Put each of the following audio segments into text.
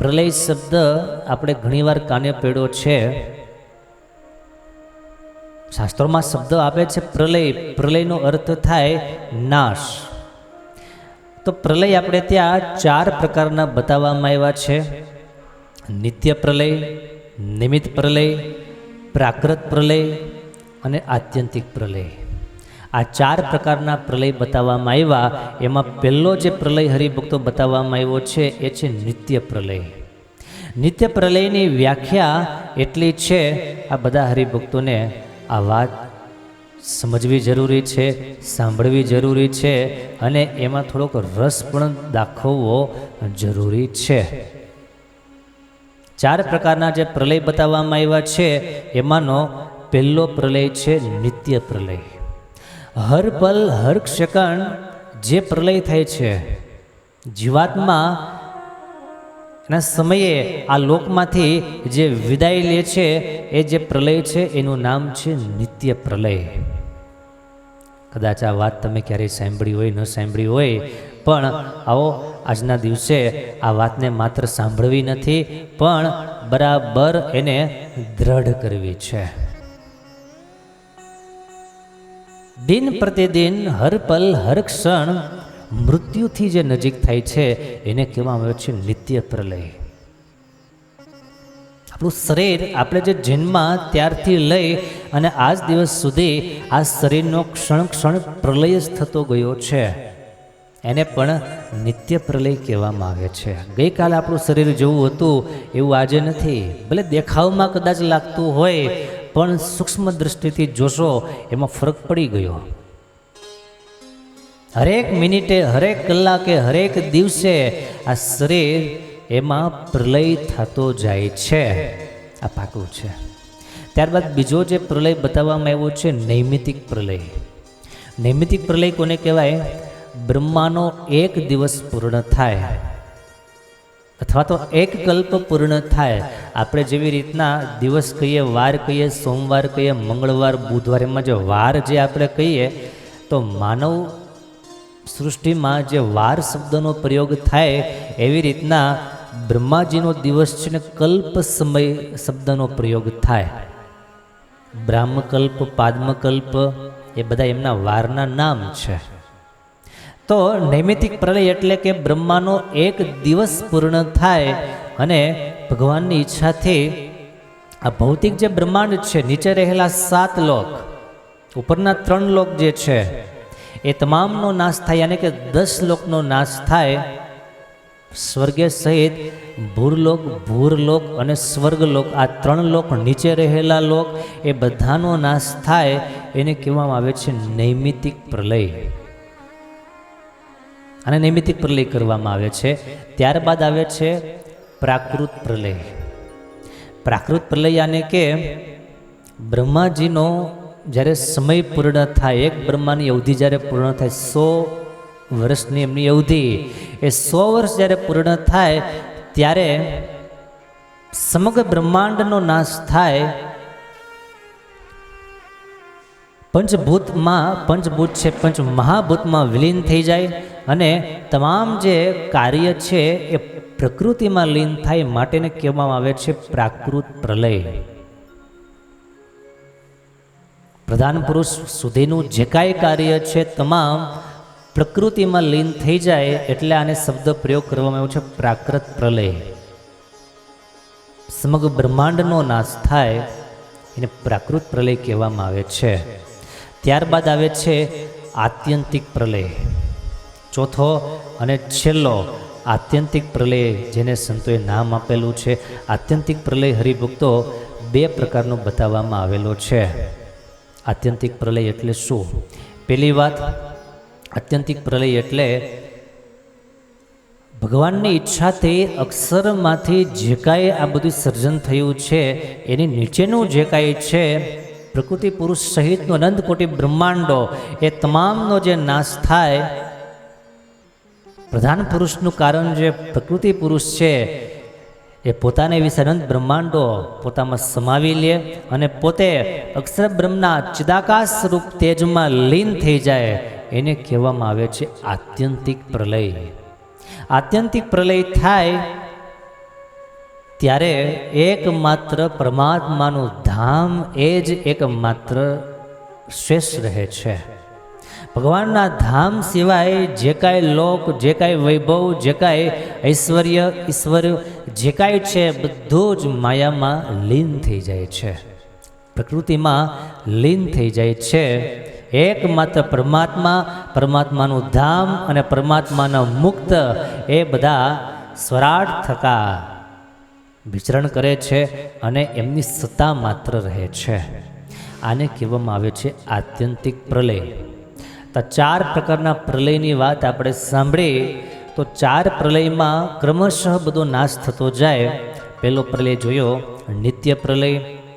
પ્રલય શબ્દ આપણે ઘણીવાર કાને પેડો છે. શાસ્ત્રોમાં શબ્દ આપે છે પ્રલય. પ્રલયનો અર્થ થાય નાશ. તો પ્રલય આપણે ત્યાં ચાર પ્રકારના બતાવવામાં આવ્યા છે. નિત્ય પ્રલય, નિમિત્ત પ્રલય, પ્રાકૃત પ્રલય અને આત્યંતિક પ્રલય. આ ચાર પ્રકારના પ્રલય બતાવવામાં આવ્યા. એમાં પહેલો જે પ્રલય હરિભક્તો બતાવવામાં આવ્યો છે, એ છે નિત્ય પ્રલય. નિત્ય પ્રલયની વ્યાખ્યા એટલી છે, આ બધા હરિભક્તોને આ વાત સમજવી જરૂરી છે, સાંભળવી જરૂરી છે, અને એમાં થોડોક રસ પણ દાખવવો જરૂરી છે. ચાર પ્રકારના જે પ્રલય બતાવવામાં આવ્યા છે, એમાંનો પહેલો પ્રલય છે નિત્ય પ્રલય. હર પલ, હર ક્ષકણ જે પ્રલય થાય છે, જીવાત્મા એના સમયે આ લોકમાંથી જે વિદાય લે છે, એ જે પ્રલય છે, એનું નામ છે નિત્ય પ્રલય. કદાચ આ વાત તમે ક્યારેય સાંભળી હોય, ન સાંભળી હોય, પણ આવો આજના દિવસે આ વાતને માત્ર સાંભળવી નથી, પણ બરાબર એને દ્રઢ કરવી છે. દિન પ્રતિદિન હર પલ, હર ક્ષણ મૃત્યુથી જે નજીક થાય છે, એને કહેવામાં આવે છે નિત્ય પ્રલય. આપણું શરીર આપણે જે જન્મ ત્યારથી લઈ અને આજ દિવસ સુધી આ શરીરનો ક્ષણ ક્ષણ પ્રલય જ થતો ગયો છે. એને પણ નિત્ય પ્રલય કહેવામાં આવે છે. ગઈકાલે આપણું શરીર જેવું હતું, એવું આજે નથી. ભલે દેખાવમાં કદાચ લાગતું હોય પણ સૂક્ષ્મ દ્રષ્ટિથી જોશો, એમાં ફરક પડી ગયો. હરેક મિનિટે, હરેક કલાકે, હરેક દિવસે આ શરીર એમાં પ્રલય થતો જાય છે. આ પાકું છે. ત્યારબાદ બીજો જે પ્રલય બતાવવામાં આવ્યો છે, નૈમિતિક પ્રલય. નૈમિતિક પ્રલય કોને કહેવાય? બ્રહ્માનો એક દિવસ પૂર્ણ થાય. અથવા તો એક કલ્પ પૂર્ણ થાય. આપણે જેવી રીતના દિવસ કહીએ, વાર કહીએ, સોમવાર કહીએ, મંગળવાર, બુધવાર, એમાં જે વાર જે આપણે કહીએ, તો માનવ સૃષ્ટિમાં જે વાર શબ્દનો પ્રયોગ થાય, એવી રીતના બ્રહ્માજીનો દિવસ છે ને કલ્પ સમય શબ્દનો પ્રયોગ થાય. બ્રાહ્મકલ્પ, પાદ્મકલ્પ, એ બધા એમના વારના નામ છે. તો નૈમિતિક પ્રલય એટલે કે બ્રહ્માનો એક દિવસ પૂર્ણ થાય અને ભગવાનની ઈચ્છાથી આ ભૌતિક જે બ્રહ્માંડ છે, નીચે રહેલા સાત લોક, ઉપરના ત્રણ લોક જે છે, એ તમામનો નાશ થાય, યાની કે દસ લોકનો નાશ થાય. સ્વર્ગે સહિત ભૂરલોક ભૂરલોક અને સ્વર્ગલોક, આ ત્રણ લોક નીચે રહેલા લોક, એ બધાનો નાશ થાય. એને કહેવામાં આવે છે નૈમિતિક પ્રલય. અને નૈમિતિક પ્રલય કરવામાં આવે છે. ત્યારબાદ આવે છે પ્રાકૃત પ્રલય. પ્રાકૃત પ્રલય આને કે બ્રહ્માજીનો જ્યારે સમય પૂર્ણ થાય, એક બ્રહ્માની અવધિ જ્યારે પૂર્ણ થાય, સો વર્ષની એમની અવધિ. એ સો વર્ષ જ્યારે પૂર્ણ થાય, ત્યારે સમગ્ર બ્રહ્માંડનો નાશ થાય. પંચભૂતમાં પંચભૂત છે, પંચ મહાભૂતમાં વિલીન થઈ જાય. અને તમામ જે કાર્ય છે એ પ્રકૃતિમાં લીન થાય માટેને કહેવામાં આવે છે પ્રાકૃત પ્રલય. પ્રધાન પુરુષ સુધીનું જે કાંઈ કાર્ય છે તમામ પ્રકૃતિમાં લીન થઈ જાય એટલે આને શબ્દ પ્રયોગ કરવામાં આવ્યો છે પ્રાકૃત પ્રલય. સમગ્ર બ્રહ્માંડનો નાશ થાય એને પ્રાકૃત પ્રલય કહેવામાં આવે છે. ત્યારબાદ આવે છે આત્યંતિક પ્રલય. ચોથો અને છેલ્લો આત્યંતિક પ્રલય, જેને સંતોએ નામ આપેલું છે. આત્યંતિક પ્રલય હરિભક્તો બે પ્રકારનો બતાવવામાં આવેલો છે. આત્યંતિક પ્રલય એટલે શું? પહેલી વાત, આત્યંતિક પ્રલય એટલે ભગવાનની ઈચ્છાથી અક્ષરમાંથી જે કાંઈ આ બધું સર્જન થયું છે, એની નીચેનું જે કાંઈ છે, પ્રકૃતિ પુરુષ સહિતનો અનંત કોટી બ્રહ્માંડો, એ તમામનો જે નાશ થાય પ્રધાન પુરુષનું કારણ જે પ્રકૃતિ પુરુષ છે, એ પોતાને વિશે અનંત બ્રહ્માંડો પોતામાં સમાવી લે અને પોતે અક્ષર બ્રહ્મના ચિદાકાશ સ્વરૂપ તેજમાં લીન થઈ જાય એને કહેવામાં આવે છે આત્યંતિક પ્રલય. આત્યંતિક પ્રલય થાય ત્યારે એકમાત્ર પરમાત્માનું ધામ એ જ એકમાત્ર શ્રેષ્ઠ રહે છે. ભગવાનના ધામ સિવાય જે કાંઈ લોક, જે કાંઈ વૈભવ, જે કાંઈ ઐશ્વર્ય, ઈશ્વર, જે કાંઈ છે, બધું જ માયામાં લીન થઈ જાય છે. પ્રકૃતિમાં લીન થઈ જાય છે. એકમાત્ર પરમાત્મા, પરમાત્માનું ધામ અને પરમાત્માના મુક્ત એ બધા સ્વરાટ થકા વિચરણ કરે છે અને એમની સત્તા માત્ર રહે છે. આને કહેવામાં આવે છે આત્યંતિક પ્રલય. તો ચાર પ્રકારના પ્રલયની વાત આપણે સાંભળી તો ચાર પ્રલયમાં ક્રમશઃ બધો નાશ થતો જાય. પહેલો પ્રલય જોયો, નિત્ય પ્રલય,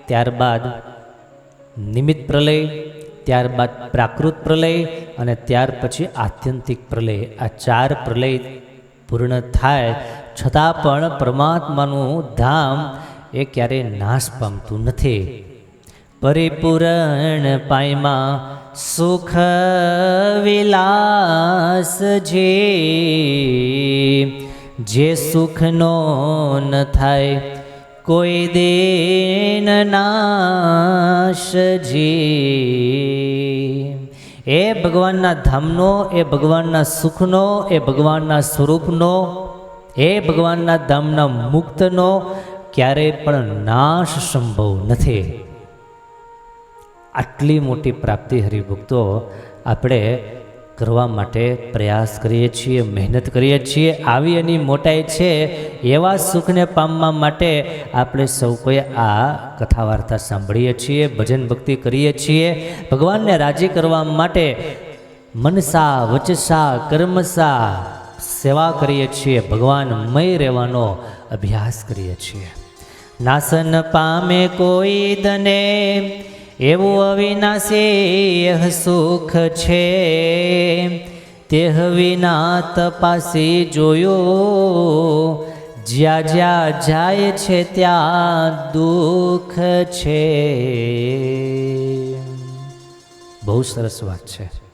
ત્યારબાદ નિમિત્ત પ્રલય, ત્યારબાદ પ્રાકૃત પ્રલય અને ત્યાર પછી આત્યંતિક પ્રલય. આ ચાર પ્રલય પૂર્ણ થાય, છતાં પણ પરમાત્માનું ધામ એ ક્યારેય નાશ પામતું નથી. પરિપૂરણ પાયમાં સુખ વિલાસ જે જે સુખનો ન થાય, કોઈ દેન નાશજી એ ભગવાનના ધામનો, એ ભગવાનના સુખનો, એ ભગવાનના સ્વરૂપનો, એ ભગવાનના ધામના મુક્તનો ક્યારેય પણ નાશ સંભવ નથી. આટલી મોટી પ્રાપ્તિ હરિભક્તો આપણે કરવા માટે પ્રયાસ કરીએ છીએ, મહેનત કરીએ છીએ, આવી એની મોટાઈ છે એવા સુખને પામવા માટે આપણે સૌ કોઈ આ કથા વાર્તા સાંભળીએ છીએ, ભજન ભક્તિ કરીએ છીએ. ભગવાનને રાજી કરવા માટે મનસા, વચસા, કર્મસા સેવા કરીએ છીએ ભગવાનમય રહેવાનો અભ્યાસ કરીએ છીએ. નાસન પામે કોઈ દને એવું અવિનાશી સુખ છે. તેહ વિના તપાસી જોયો. જ્યાં જ્યાં જાય છે ત્યાં દુઃખ છે. બહુ સરસ વાત છે.